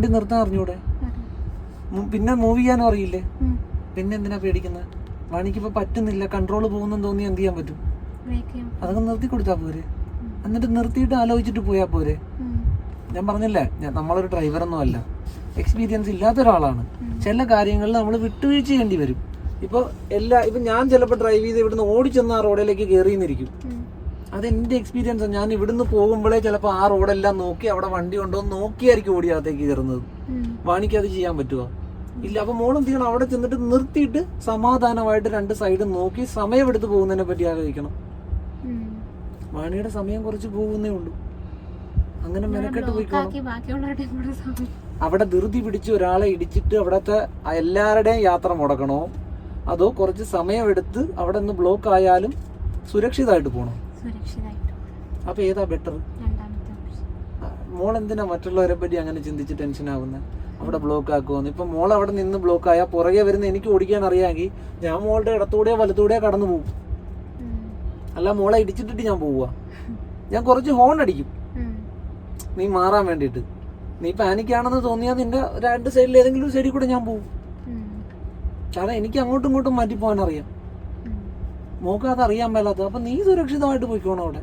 വണ്ടി നിർത്താൻ അറിഞ്ഞൂടെ? പിന്നെ മൂവ് ചെയ്യാനും അറിയില്ലേ? പിന്നെ എന്തിനാ പേടിക്കുന്നത് വാണിക്കിപ്പോ പറ്റുന്നില്ല കൺട്രോൾ പോകുന്നെന്ന് തോന്നി എന്ത് ചെയ്യാൻ പറ്റും? അതൊക്കെ നിർത്തി കൊടുത്താ പോരെ. എന്നിട്ട് നിർത്തിയിട്ട് ആലോചിച്ചിട്ട് പോയാ പോരെ. ഞാൻ പറഞ്ഞില്ലേ നമ്മളൊരു ഡ്രൈവറൊന്നും അല്ല. എക്സ്പീരിയൻസ് ഇല്ലാത്ത ഒരാളാണ്. ചില കാര്യങ്ങളിൽ നമ്മൾ വിട്ടുവീഴ്ച ചെയ്യേണ്ടി വരും. ഇപ്പോൾ എല്ലാ ഇപ്പം ഞാൻ ചിലപ്പോൾ ഡ്രൈവ് ചെയ്ത് ഇവിടുന്ന് ഓടിച്ചെന്ന് ആ റോഡിലേക്ക് കയറിയെന്നിരിക്കും അത് എന്റെ എക്സ്പീരിയൻസ് ഞാൻ ഇവിടുന്ന് പോകുമ്പോഴേ ചിലപ്പോൾ ആ റോഡെല്ലാം നോക്കി അവിടെ വണ്ടി ഉണ്ടോ എന്ന് നോക്കിയായിരിക്കും ഓടി അകത്തേക്ക് കയറുന്നത്. വാണിക്ക് അത് ചെയ്യാൻ പറ്റുമോ ഇല്ല അപ്പൊ മോളും ചെയ്യണം? അവിടെ ചെന്നിട്ട് നിർത്തിയിട്ട് സമാധാനമായിട്ട് രണ്ട് സൈഡും നോക്കി സമയമെടുത്ത് പോകുന്നതിനെ പറ്റി ആലോചിക്കണം. വാണിയുടെ സമയം കുറച്ച് പോകുന്നേ ഉള്ളൂ. അങ്ങനെ മെനക്കെട്ട് അവിടെ ധൃതി പിടിച്ച് ഒരാളെ ഇടിച്ചിട്ട് അവിടത്തെ എല്ലാവരുടെയും യാത്ര മുടക്കണോ? അതോ കുറച്ച് സമയമെടുത്ത് അവിടെ നിന്ന് ബ്ലോക്ക് ആയാലും സുരക്ഷിതമായിട്ട് പോകണം സുരക്ഷിതമായിട്ട് അപ്പൊ ഏതാ ബെറ്റർ രണ്ടാമത്തെ ഓപ്ഷൻ മോൾ എന്തിനാ മറ്റുള്ളവരെ പറ്റി അങ്ങനെ ചിന്തിച്ച് ടെൻഷൻ ആവുന്നത് അവിടെ ബ്ലോക്ക് ആക്കുമെന്ന് ഇപ്പൊ മോൾ അവിടെ നിന്ന് ബ്ലോക്ക് ആയാൽ പുറകെ വരുന്ന എനിക്ക് ഓടിക്കാൻ അറിയാമെങ്കിൽ ഞാൻ മോളുടെ ഇടത്തൂടെയോ വലത്തൂടെയോ കടന്നു പോകും. അല്ല മോളെ ഇടിച്ചിട്ടിട്ട് ഞാൻ പോവുക ഞാൻ കുറച്ച് ഹോൺ അടിക്കും. നീ മാറാൻ വേണ്ടിയിട്ട്. നീ പാനിക്കാണെന്ന് തോന്നിയാൽ നിന്റെ രണ്ട് സൈഡിൽ ഏതെങ്കിലും ഒരു സൈഡിൽ കൂടെ ഞാൻ പോവും. കാരണം എനിക്ക് അങ്ങോട്ടും ഇങ്ങോട്ടും മാറ്റി പോകാൻ അറിയാം മോക്ക് അത് അറിയാൻ മേലാത്തത്. അപ്പൊ നീ സുരക്ഷിതമായിട്ട് പോയിക്കോണം അവിടെ?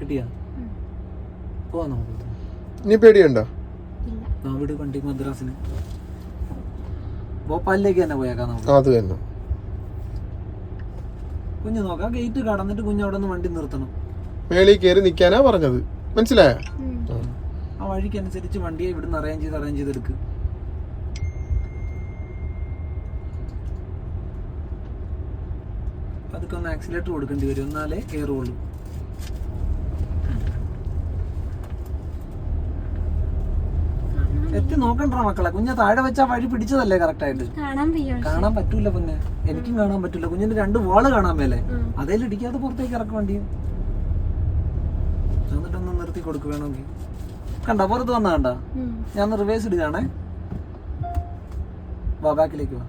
കിട്ടിയ? പോവാ നമുക്ക് നീ പേടിയുണ്ടോ? ഇല്ല. ആ വിട് വണ്ടി മദ്രാസിന്. ഭോപ്പാലിലേക്ക് തന്നെ പോയേക്കാം നമുക്ക്. അത് തന്നെ. കുഞ്ഞ് നോക്കാം ഗേറ്റ് കടന്നിട്ട് കുഞ്ഞ് അവിടെ നിന്ന് വണ്ടി നിർത്തണം. മേളിൽ കയറി നിൽക്കാനാ പറഞ്ഞത്. മനസ്സിലായോ? ആ. വഴിക്ക് അനുസരിച്ച് വണ്ടിയെ ഇവിടുന്ന് അറേഞ്ച് ചെയ്ത് അറേഞ്ച് ചെയ്തെടുക്ക്. അതൊക്കെ ഒന്ന് ആക്സിലേറ്റർ കൊടുക്കേണ്ടി വരും. എന്നാലേ കയറുള്ളൂ. എത്തി നോക്കണ്ട മക്കളെ. കുഞ്ഞ താഴെ വെച്ചാ വഴി പിടിച്ചതല്ലേ കറക്റ്റ് ആയിട്ട്? കാണാൻ പറ്റൂല പിന്നെ എനിക്കും കാണാൻ പറ്റൂല. കുഞ്ഞിന്റെ രണ്ട് വാൾ കാണാൻ മേലെ. അതേലും ഇടിക്കാതെ പുറത്തേക്ക് ഇറക്കും വണ്ടി. എന്നിട്ടൊന്ന് നിർത്തി കൊടുക്ക് വേണമെങ്കിൽ. കണ്ട? പുറത്ത് വന്ന കണ്ട? ഞാൻ റിവേഴ്സ് ഇടുകയാണേ. വാ ബാക്കിലേക്ക് വാ.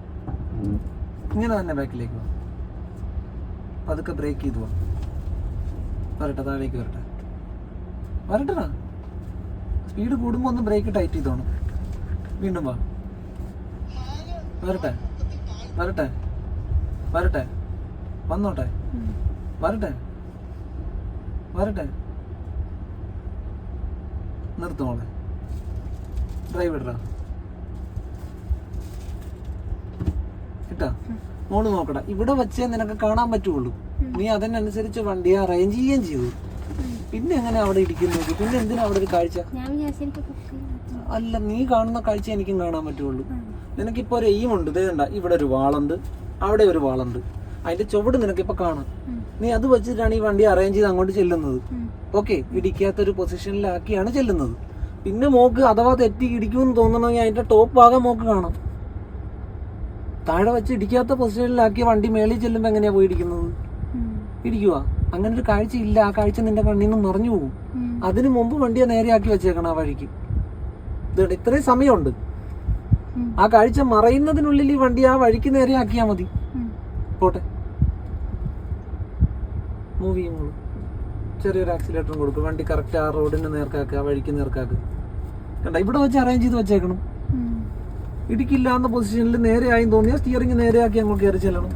ഇങ്ങനെ തന്നെ ബാക്കിലേക്ക് വാ. പതുക്കെ ബ്രേക്ക് ചെയ്തു പോവാം വരട്ടെ താഴേക്ക് വരട്ടെ. വരട്ടെടാ. സ്പീഡ് കൂടുമ്പോൾ ഒന്ന് ബ്രേക്ക് ടൈറ്റ് ചെയ്തോണം വീണ്ടും വാ. വരട്ടെ വരട്ടെ വരട്ടെ. വന്നോട്ടെ. വരട്ടെ വരട്ടെ. നിർത്തുമോളെ ഡ്രൈവ് ഇടറാ കിട്ടാ? മോൾ നോക്കടാ. ഇവിടെ വെച്ചേ നിനക്ക് കാണാൻ പറ്റുള്ളൂ. നീ അതിനനുസരിച്ച് വണ്ടിയെ അറേഞ്ച് ചെയ്യുകയും ചെയ്തു പിന്നെ എങ്ങനെ അവിടെ ഇരിക്കുന്നത് പിന്നെ എന്തിനാ അവിടെ ഒരു കാഴ്ച? അല്ല നീ കാണുന്ന കാഴ്ച എനിക്കും കാണാൻ പറ്റുള്ളൂ. നിനക്കിപ്പോ ഒരു എയിമുണ്ട് ഉണ്ട്. ഇതേണ്ട ഇവിടെ ഒരു വാളുണ്ട്. അവിടെ ഒരു വാളുണ്ട്. അതിന്റെ ചുവട് നിനക്കിപ്പോ കാണാം. നീ അത് വെച്ചിട്ടാണ് ഈ വണ്ടി അറേഞ്ച് ചെയ്ത് അങ്ങോട്ട് ചെല്ലുന്നത്. ഓക്കെ ഇടിക്കാത്തൊരു പൊസിഷനിലാക്കിയാണ് ചെല്ലുന്നത്. പിന്നെ മോക്ക് അഥവാ തെറ്റി ഇടിക്കുമെന്ന് തോന്നണമെങ്കിൽ അതിന്റെ ടോപ്പ് ഭാഗം മോക്ക് കാണാം. താഴെ വെച്ച് ഇടിക്കാത്ത പൊസിഷനിലാക്കി വണ്ടി മേളിൽ ചെല്ലുമ്പോൾ എങ്ങനെയാ പോയി ഇടിക്കുന്നത്? ഇടിക്കുക അങ്ങനെ ഒരു കാഴ്ച ഇല്ല ആ കാഴ്ച നിന്റെ കണ്ണിൽ നിന്ന് മറിഞ്ഞു പോകും. അതിനു മുമ്പ് വണ്ടിയെ നേരെയാക്കി വെച്ചേക്കണം ആ വഴിക്ക്. ഇത്രയും സമയമുണ്ട്. ആ കാഴ്ച മറയുന്നതിനുള്ളിൽ ഈ വണ്ടി ആ വഴിക്ക് നേരെയാക്കിയാ മതി. പോട്ടെ. മൂവ് ചെയ്യുമ്പോൾ ചെറിയൊരു ആക്സിലേറ്ററും കൊടുക്കും. വണ്ടി കറക്റ്റ് ആ റോഡിന് നേർക്കാക്കുക ആ വഴിക്ക് നേർക്കാക്കുക കണ്ട? ഇവിടെ വെച്ച് അറേഞ്ച് ചെയ്ത് വെച്ചേക്കണം. ഇടിക്കില്ല എന്ന പൊസിഷനിൽ നേരെയായി തോന്നിയാൽ സ്റ്റിയറിംഗ് നേരെയാക്കി അങ്ങോട്ട് കയറി ചെല്ലണം.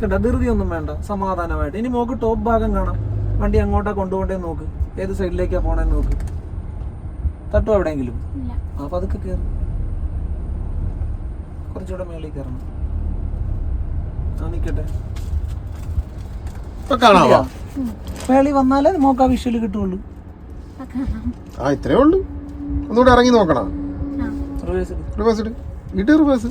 കേട്ടോ ധൃതി ഒന്നും വേണ്ട. സമാധാനമായിട്ട്. ഇനി മോക്ക് ടോപ്പ് ഭാഗം കാണാം. വണ്ടി അങ്ങോട്ടാ കൊണ്ടുപോകണ്ടേ നോക്ക്. ഏത് സൈഡിലേക്കാ പോണേന്ന് നോക്ക്. തട്ടോ എവിടെയെങ്കിലും? ഇല്ല. അതൊക്കെ പതുക്കെ കയറും കുറച്ചുകൂടെ മേളിൽ കയറണം ആ മേളി വന്നാലേ മോക്ക് ആ വിഷ്വൽ കിട്ടുള്ളൂ. ആ ആ ഇത്രേ ഉള്ളൂ. ഒന്നുകൂടെ ഇറങ്ങി നോക്കണം. റിവേഴ്സ് ഇട്. റിവേഴ്സ്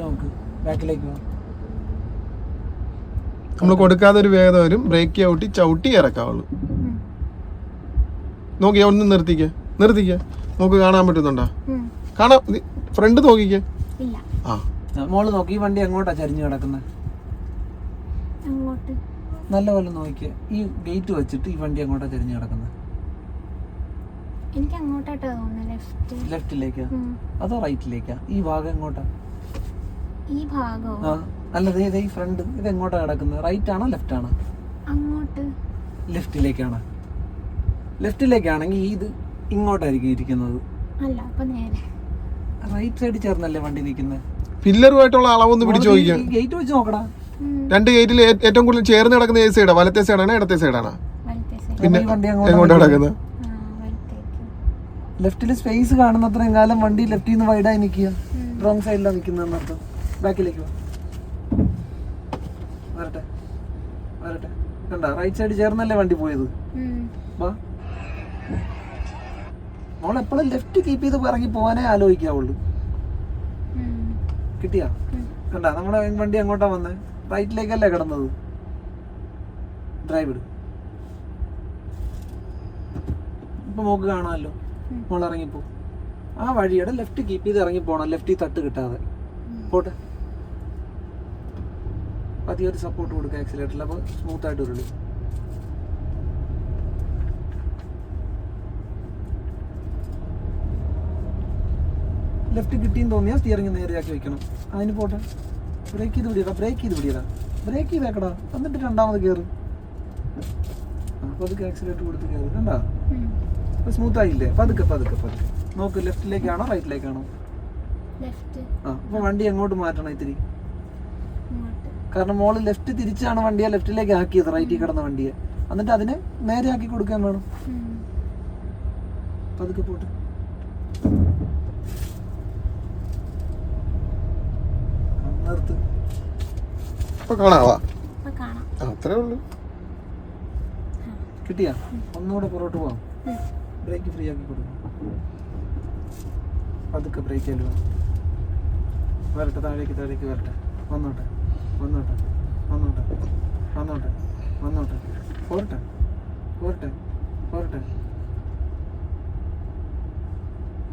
നോക്ക്. നമ്മൾ കൊടുക്കാതെ ഒരു വേഗത വരും. ബ്രേക്ക് ഔട്ടി ചവിട്ടി ഇറക്കാവുള്ളൂ. ഉം. നോക്കിയാ ഒന്ന് നിർത്തിക്ക. നിർത്തിക്ക. നോക്ക് കാണാൻ പറ്റുന്നുണ്ടോ. കാണാം. ഫ്രണ്ട് നോക്കിക്കേ. ഇല്ല. ആ. മോൾ നോക്കി. ഈ വണ്ടി എങ്ങോട്ടാ ചരിഞ്ഞു കിടക്കുന്നത് അങ്ങോട്ട്. നല്ലപോലെ നോക്കിയ ഈ ഗേറ്റ് വെച്ചിട്ട് ഈ വണ്ടി എങ്ങോട്ടാ ചരിഞ്ഞു കിടക്കുന്നത് എനിക്ക് അങ്ങോട്ടാട്ടോ തോന്നുന്നത് ലെഫ്റ്റ്. ലെഫ്റ്റിലേക്കാ? അതോ റൈറ്റിലേക്കാ? ഈ ഭാഗം എങ്ങോട്ടാ? ഈ ഭാഗമോ ആ അല്ല ദേ ദേ ഈ ഫ്രണ്ട്. ഇത് എങ്ങോട്ടാ കിടക്കുന്നത് റൈറ്റ് ആണോ ലെഫ്റ്റ് ആണോ അങ്ങോട്ട്. ലെഫ്റ്റിലേക്കാണ്? ലെഫ്റ്റിലേക്കാണെങ്കിൽ ഇത് ഇങ്ങോട്ടായിരിക്കും ഇരിക്കുന്നത്. അല്ല അപ്പൊ നേരെ. റൈറ്റ് സൈഡ് ചേർന്നല്ലേ വണ്ടി നിൽക്കുന്നത് പില്ലറുമായിട്ടുള്ള അളവൊന്ന് പിടിച്ചു നോക്കിക്കാം ഗേറ്റ് വെച്ച് നോക്കടാ. രണ്ട് ഗേറ്റിൽ ഏറ്റവും കൂടുതൽ ചേർന്ന് കിടക്കുന്ന ഏത് സൈഡാ? വലത്തെ സൈഡാണോ ഇടത്തെ സൈഡാണോ? വലത്തെ സൈഡ്. പിന്നെ ഈ വണ്ടി എങ്ങോട്ടാ അങ്ങോട്ട് കിടക്കുന്നത് ലെഫ്റ്റിൽ സ്പേസ് കാണുന്നത്രയും കാലം വണ്ടി ലെഫ്റ്റിൽ നിന്ന് വൈഡായി നിൽക്കുക. റോങ് സൈഡിലാണ് നിൽക്കുന്നതെന്ന് അർത്ഥം ബാക്കിലേക്ക് വരട്ടെ. വരട്ടെ. കണ്ട റൈറ്റ് സൈഡ് ചേർന്നല്ലേ വണ്ടി പോയത്? വാ. മോൾ എപ്പോഴും ലെഫ്റ്റ് കീപ്പ് ചെയ്ത് ഇറങ്ങി പോകാനേ ആലോചിക്കാവുള്ളൂ. കിട്ടിയാ. കണ്ട നമ്മുടെ വണ്ടി അങ്ങോട്ടാ വന്നേ? റൈറ്റിലേക്കല്ലേ കിടന്നത്? ഡ്രൈവ് ഇട്. ഇപ്പൊ മോക്ക് കാണാമല്ലോ ഉം. മോൾ ഇറങ്ങിപ്പോ ആ വഴിയുടെ ലെഫ്റ്റ് കീപ്പ് ചെയ്ത് ഇറങ്ങി പോണം. ലെഫ്റ്റിൽ തട്ട് കിട്ടാതെ. പോട്ടെ. പതിയെ ഒരു സപ്പോർട്ട് കൊടുക്കുക ആക്സിലേറ്ററിൽ അപ്പോൾ സ്മൂത്ത് ആയിട്ട് ഉരുളി. ലെഫ്റ്റ് കിട്ടിയെന്ന് തോന്നിയാൽ സ്റ്റിയറിംഗ് നേരെയാക്കി വെക്കണം. അതിന് പോട്ടെ. ബ്രേക്ക് ചെയ്ത് പിടിയടാ ബ്രേക്ക് ചെയ്ത് പിടിയടാ. ബ്രേക്ക് ചെയ്തേക്കടാ എന്നിട്ട് രണ്ടാമത് കയറും അപ്പോൾ അത് ആക്സിലേറ്റർ കൊടുത്ത് കയറി കണ്ടാ? സ്മൂത്ത് ആയില്ലേ? പതുക്കെ പതുക്കെ പതുക്കെ. നോക്ക് ലെഫ്റ്റിലേക്കാണോ റൈറ്റിലേക്കാണോ ലെഫ്റ്റ് ആ അപ്പൊ വണ്ടി എങ്ങോട്ട് മാറ്റണം ഇത്തിരി? കാരണം മോൾ ലെഫ്റ്റ് തിരിച്ചാണ് വണ്ടിയെ ലെഫ്റ്റിലേക്ക് ആക്കിയത് റൈറ്റിൽ കിടന്ന വണ്ടിയെ. എന്നിട്ട് അതിനെ നേരെ ആക്കി കൊടുക്കാൻ വേണം. പതുക്കെ പോട്ട്. നിർത്ത്. ഇപ്പൊ കാണാവാ? അത്രേ ഉള്ളൂ. കിട്ടിയാ? ഒന്നുകൂടെ പുറോട്ട് പോവാം. ബ്രേക്ക് ഫ്രീ ആക്കി കൊടുക്കും. പതുക്കെ ബ്രേക്ക് ചെല്ലുക വരട്ടെ താഴേക്ക് താഴേക്ക് വരട്ടെ. വന്നോട്ടെ വന്നോട്ടെ വന്നോട്ടെ വന്നോട്ടെ വന്നോട്ടെ. പോരട്ടെ പോരട്ടെ പോരട്ടെ.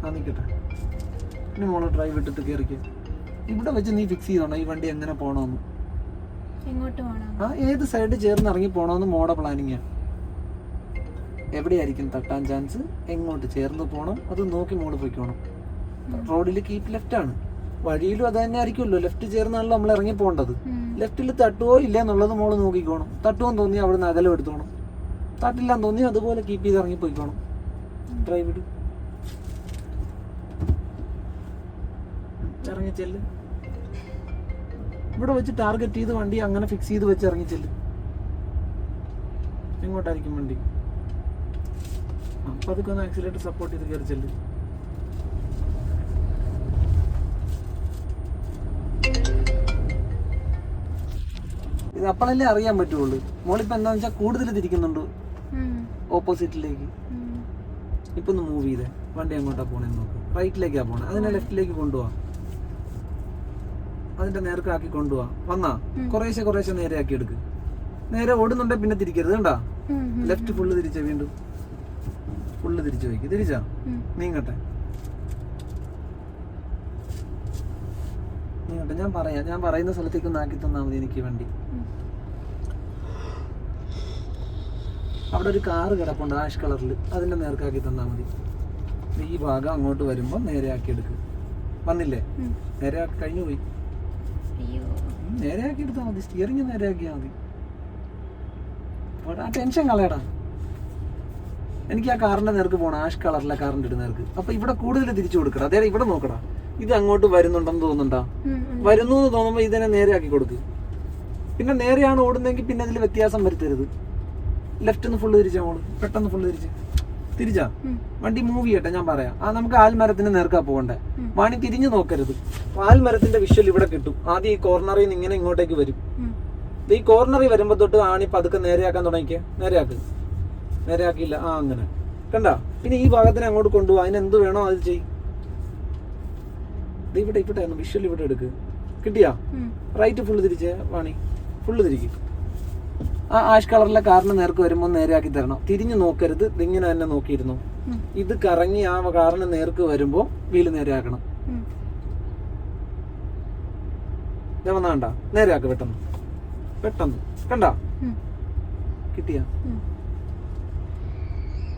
ആ നിൽക്കട്ടെ ഇനി മോളെ ഡ്രൈവ് ഇട്ടിട്ട് കയറിക്ക ഇവിടെ വെച്ച് നീ ഫിക്സ് ചെയ്തോണോ? ഈ വണ്ടി എങ്ങനെ പോകണമെന്ന് എങ്ങോട്ട് പോകണം ആ ഏത് സൈഡ് ചേർന്ന് ഇറങ്ങി പോകണമെന്ന് മോടെ പ്ലാനിങ്ങാ എവിടെയായിരിക്കും തട്ടാൻ ചാൻസ്? എങ്ങോട്ട് ചേർന്ന് പോകണം അത് നോക്കി മോൾ പോയിക്കോണം റോഡിൽ കീപ്പ് ലെഫ്റ്റ് ആണ്. വഴിയിലും അത് തന്നെ ആയിരിക്കുമല്ലോ. ലെഫ്റ്റ് ചേർന്നാണല്ലോ നമ്മൾ ഇറങ്ങി പോകേണ്ടത്. ലെഫ്റ്റിൽ തട്ടുവോ ഇല്ല എന്നുള്ളത് മോൾ നോക്കിക്കോണം തട്ടുവെന്ന് തോന്നി അവിടെ നിന്ന് അകലം എടുത്തോണം. തട്ടില്ലാന്ന് തോന്നി അതുപോലെ കീപ്പ് ചെയ്ത് ഇറങ്ങി പോയിക്കോണം ഡ്രൈവ് ഇട്. ഇറങ്ങി ചെല്ല്. ഇവിടെ വെച്ച് ടാർഗറ്റ് ചെയ്ത് വണ്ടി അങ്ങനെ ഫിക്സ് ചെയ്ത് വെച്ച് ഇറങ്ങി ചെല്ല്. എങ്ങോട്ടായിരിക്കും വണ്ടി? ആ, അപ്പൊ അതൊക്കെ ഒന്ന് ആക്സിലേറ്റർ സപ്പോർട്ട് ചെയ്ത് കയറി ചെല്ല് ഇത് അപ്പോഴല്ലേ അറിയാൻ പറ്റുള്ളൂ. മോളിപ്പോ എന്താന്ന് വെച്ചാൽ കൂടുതൽ തിരിക്കുന്നുണ്ട് ഓപ്പോസിറ്റിലേക്ക്. ഇപ്പൊ ഒന്ന് മൂവ് ചെയ്തേ. വണ്ടി എങ്ങോട്ടാ പോണേ നോക്ക്. റൈറ്റിലേക്കാ പോണേ. അതിനെ ലെഫ്റ്റിലേക്ക് കൊണ്ടുപോവാ അതിന്റെ നേർക്കാക്കി കൊണ്ടുപോവാ വന്നാ? കുറേശ്ശെ കുറേശ്ശെ നേരെ ആക്കി എടുക്ക്. നേരെ ഓടുന്നുണ്ടെ പിന്നെ തിരിക്കരുത് കണ്ടാ. ലെഫ്റ്റ് ഫുള്ള് തിരിച്ച വീണ്ടും. ഫുള്ള് തിരിച്ചു വയ്ക്കും തിരിച്ചാ? നീങ്ങട്ടെ. നീങ്ങട്ടെ. ഞാൻ പറയാം. ഞാൻ പറയുന്ന സ്ഥലത്തേക്ക് ഒന്ന് ആക്കി തന്നാൽ മതി എനിക്ക് വണ്ടി. അവിടെ ഒരു കാറ് കിടപ്പുണ്ട് ആഷ് കളറിൽ അതിന്റെ നേർക്കാക്കി തന്നാൽ മതി. ഈ ഭാഗം അങ്ങോട്ട് വരുമ്പോൾ നേരെ ആക്കി എടുക്ക്. വന്നില്ലേ. നേരെ കഴിഞ്ഞു പോയി. അയ്യോ. നേരെ ആക്കി എടുത്താൽ മതി. സ്റ്റിയറിങ് നേരെ ആക്കിയാൽ മതി ആ ടെൻഷൻ കളയടാ. എനിക്ക് ആ കാറിന്റെ നേർക്ക് പോകണം ആഷ് കളറിലെ കാറിന്റെ ഒരു നേർക്ക്. അപ്പൊ ഇവിടെ കൂടുതൽ തിരിച്ചു കൊടുക്കണം. അതേ ഇവിടെ നോക്കടാ. ഇത് അങ്ങോട്ട് വരുന്നുണ്ടെന്ന് തോന്നുന്നുണ്ടാ. വരുന്നു എന്ന് തോന്നുമ്പോൾ ഇതിനെ നേരെ ആക്കി കൊടുക്ക്. പിന്നെ നേരെയാണ് ഓടുന്നതെങ്കിൽ പിന്നെ അതിൽ വ്യത്യാസം വരുത്തരുത്. ലെഫ്റ്റ് നിന്ന് ഫുള്ള് തിരിച്ചാ മോൾ പെട്ടെന്ന് ഫുള്ള് തിരിച്ച്. തിരിച്ചാ. വണ്ടി മൂവ് ചെയ്യട്ടെ ഞാൻ പറയാം. ആ നമുക്ക് ആൽമരത്തിന്റെ നേർക്കാ പോകണ്ടേ. വാണി തിരിഞ്ഞു നോക്കരുത്. ആൽമരത്തിന്റെ വിഷ്വൽ ഇവിടെ കിട്ടും. ആദ്യം ഈ കോർണറിൽ നിന്ന് ഇങ്ങനെ ഇങ്ങോട്ടേക്ക് വരും. ഈ കോർണറിൽ വരുമ്പോ തൊട്ട് ആണി പതുക്കെ നേരെയാക്കാൻ തുടങ്ങിക്കേ. നേരെയാക്ക്. നേരെയാക്കിയില്ല. ആ അങ്ങനെ. കണ്ട? പിന്നെ ഈ ഭാഗത്തിന് അങ്ങോട്ട് കൊണ്ടുപോകാം അതിന് എന്ത് വേണോ അത് ചെയ്. ഇവിടെ ഇവിടെ വിഷ്വൽ ഇവിടെ എടുക്ക്. കിട്ടിയാ? റൈറ്റ് ഫുള്ള് തിരിച്ച് വാണി. ഫുള്ള് തിരിക്കും. ആ ആഷ് കളറിലെ കാറിന് നേർക്ക് വരുമ്പോൾ നേരെയാക്കി തരണം. തിരിഞ്ഞു നോക്കരുത്. ഇതിങ്ങനെ തന്നെ നോക്കിയിരുന്നു. ഇത് കറങ്ങി ആ കാറിന് നേർക്ക് വരുമ്പോൾ വീൽ നേരെയാക്കണം. വന്നാണ്ട നേരെയാക്ക് പെട്ടെന്ന്. പെട്ടെന്ന്. കണ്ട. കിട്ടിയ.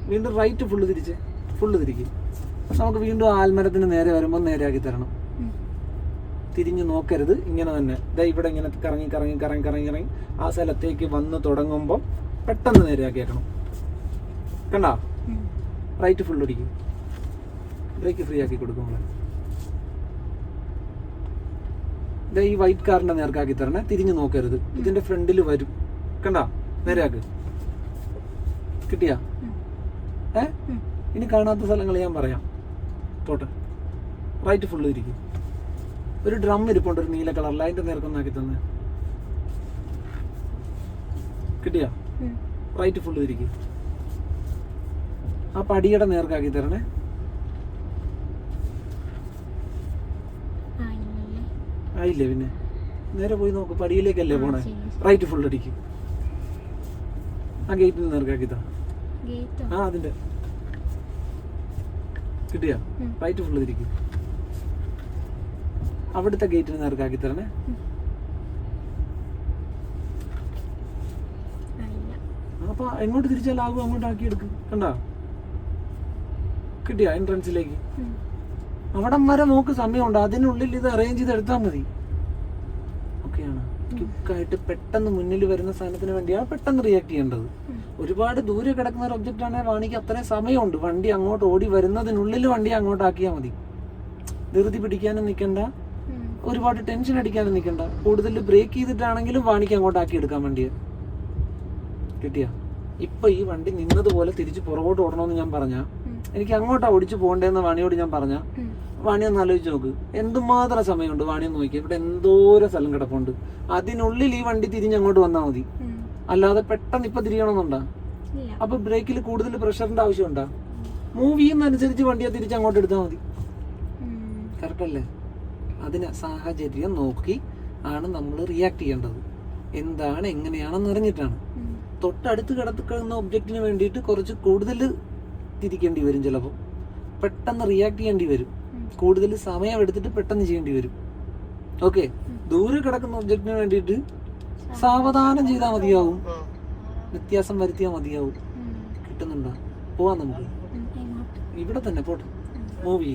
വീണ്ടും റൈറ്റ് ഫുള്ള് തിരിച്ച് ഫുള്ള് തിരിക്കും. നമുക്ക് വീണ്ടും ആൽമരത്തിന് നേരെ വരുമ്പോൾ നേരെയാക്കി തരണം. തിരിഞ്ഞു നോക്കരുത് ഇങ്ങനെ തന്നെ. ദാ ഇവിടെ ഇങ്ങനെ കറങ്ങി കറങ്ങി കറങ്ങി കറങ്ങി കറങ്ങി. ആ സ്ഥലത്തേക്ക് വന്ന് തുടങ്ങുമ്പോൾ പെട്ടെന്ന് നേരെയാക്കിയേക്കണം. കണ്ടാ. റൈറ്റ് ഫുൾ അടിക്കും ബ്രേക്ക് ഫ്രീ ആക്കി കൊടുക്കും നമ്മൾ ഇതാ ഈ വൈറ്റ് കാറിന്റെ നേർക്കാക്കി തരണേ. തിരിഞ്ഞു നോക്കരുത്. ഇതിന്റെ ഫ്രണ്ടിൽ വരും. കണ്ടാ? നേരെയാക്ക്. കിട്ടിയാ. ഏ. ഇനി കാണാത്ത സ്ഥലങ്ങൾ ഞാൻ പറയാം. പോട്ടെ. റൈറ്റ് ഫുള്ള് ഇരിക്കും. ഒരു ഡ്രം ഇരിപ്പുണ്ട് ഒരു നീല കളറിൽ അതിന്റെ നേർക്കൊന്നാക്കി തന്നെ. കിട്ടിയ. റൈറ്റ് ഫുള്ള് ഇരിക്കും. ആ പടിയുടെ നേർക്കാക്കി തരണേ. ആയില്ലേ പിന്നെ? നേരെ പോയി നോക്ക് പടിയിലേക്കല്ലേ പോണേ. റൈറ്റ് ഫുൾ അടിക്കും ആ ഗേറ്റിൽ നേർക്കാക്കി താ? ആ അതിന്റെ. കിട്ടിയാ? ഉം. റൈറ്റ് ഫുള്ള് തിരിക്കും. അവിടുത്തെ ഗേറ്റിന് നേർക്കാക്കി തരണേ. അപ്പൊ എങ്ങോട്ട് തിരിച്ചാലാകും അങ്ങോട്ട് ആക്കി എടുക്കും? കണ്ടാ? കിട്ടിയ എൻട്രൻസിലേക്ക്. അവിടം വരെ നോക്ക് സമയമുണ്ട്. അതിനുള്ളിൽ ഇത് അറേഞ്ച് ചെയ്ത് എടുത്താൽ മതി. ക്വിക്കായിട്ട് പെട്ടെന്ന് മുന്നിൽ വരുന്ന സാധനത്തിന് വേണ്ടിയാണ് പെട്ടെന്ന് റിയാക്ട് ചെയ്യേണ്ടത്. ഒരുപാട് ദൂരെ കിടക്കുന്ന ഒരു ഒബ്ജക്റ്റ് ആണെങ്കിൽ വാണിക്ക് അത്രയും സമയമുണ്ട്. വണ്ടി അങ്ങോട്ട് ഓടി വരുന്നതിനുള്ളിൽ വണ്ടി അങ്ങോട്ട് ആക്കിയാൽ മതി. ധൃതി പിടിക്കാനും നിൽക്കണ്ട ഒരുപാട് ടെൻഷൻ അടിക്കാനും നിൽക്കണ്ട കൂടുതൽ ബ്രേക്ക് ചെയ്തിട്ടാണെങ്കിലും വാണിക്ക് അങ്ങോട്ട് ആക്കി എടുക്കാൻ വേണ്ടിയ. കിട്ടിയ? ഇപ്പൊ ഈ വണ്ടി നിന്നതുപോലെ തിരിച്ച് പുറകോട്ട് ഓടണമെന്ന് ഞാൻ പറഞ്ഞ. എനിക്ക് അങ്ങോട്ടാ ഓടിച്ചു പോകണ്ടേന്ന് വാണിയോട് ഞാൻ പറഞ്ഞ. വാണി ഒന്ന് ആലോചിച്ച് നോക്ക്. എന്തുമാത്രം സമയമുണ്ട് വാണി ഒന്ന് നോക്കി ഇവിടെ എന്തോരം സ്ഥലം കിടപ്പുണ്ട്. അതിനുള്ളിൽ ഈ വണ്ടി തിരിഞ്ഞ് അങ്ങോട്ട് വന്നാൽ മതി. അല്ലാതെ പെട്ടെന്ന് ഇപ്പൊ തിരിയണമെന്നുണ്ടാ. അപ്പൊ ബ്രേക്കിൽ കൂടുതൽ പ്രഷറിന്റെ ആവശ്യമുണ്ടാ? മൂവ് ചെയ്യുന്നതനുസരിച്ച് വണ്ടിയെ തിരിച്ച് അങ്ങോട്ട് എടുത്താൽ മതി. കറക്റ്റ് അല്ലേ? അതിന് സാഹചര്യം നോക്കി ആണ് നമ്മൾ റിയാക്ട് ചെയ്യേണ്ടത്. എന്താണ് എങ്ങനെയാണെന്ന് അറിഞ്ഞിട്ടാണ്. തൊട്ടടുത്ത് കിടക്കുന്ന ഒബ്ജക്റ്റിന് വേണ്ടിയിട്ട് കുറച്ച് കൂടുതൽ തിരിക്കേണ്ടി വരും ചിലപ്പോൾ. പെട്ടെന്ന് റിയാക്ട് ചെയ്യേണ്ടി വരും. കൂടുതൽ സമയം എടുത്തിട്ട് പെട്ടെന്ന് ചെയ്യേണ്ടി വരും. ഓക്കെ ദൂരെ കിടക്കുന്ന ഒബ്ജക്റ്റിന് വേണ്ടിയിട്ട് സാവധാനം ചെയ്താൽ മതിയാവും. വ്യത്യാസം വരുത്തിയാൽ മതിയാവും. കിട്ടുന്നുണ്ടോ? പോവാ നമുക്ക്. ഇവിടെ തന്നെ പോട്ടെ. മൂവി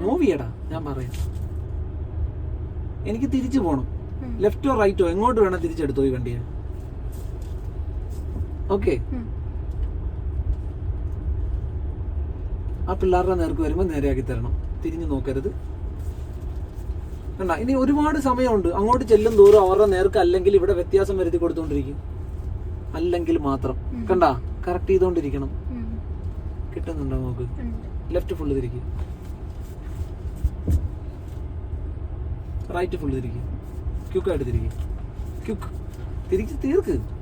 മൂവിയടാ? ഞാൻ പറയാം. എനിക്ക് തിരിച്ചു പോണം. ലെഫ്റ്റോ റൈറ്റോ എങ്ങോട്ട് വേണം തിരിച്ചെടുത്തോ ഈ വണ്ടിയെ? ഓക്കെ ആ പിള്ളേരുടെ നേർക്ക് വരുമ്പോൾ നേരെയാക്കി തരണം. തിരിഞ്ഞു നോക്കരുത്. കണ്ട ഇനി ഒരുപാട് സമയമുണ്ട്. അങ്ങോട്ട് ചെല്ലും തോറും അവരുടെ നേർക്ക് അല്ലെങ്കിൽ ഇവിടെ വ്യത്യാസം വരുത്തി കൊടുത്തോണ്ടിരിക്കും. അല്ലെങ്കിൽ മാത്രം. കണ്ട കറക്റ്റ് ചെയ്തോണ്ടിരിക്കണം. കിട്ടുന്നുണ്ടോ നമുക്ക് ലെഫ്റ്റ് ഫുള്ള് തിരിക്കും. റൈറ്റ് ഫുള്ള് തിരിക്കും. ക്യുക്കായിട്ട് തിരിക്കും. ക്യുക്ക്. തിരിച്ച് തീർക്ക്.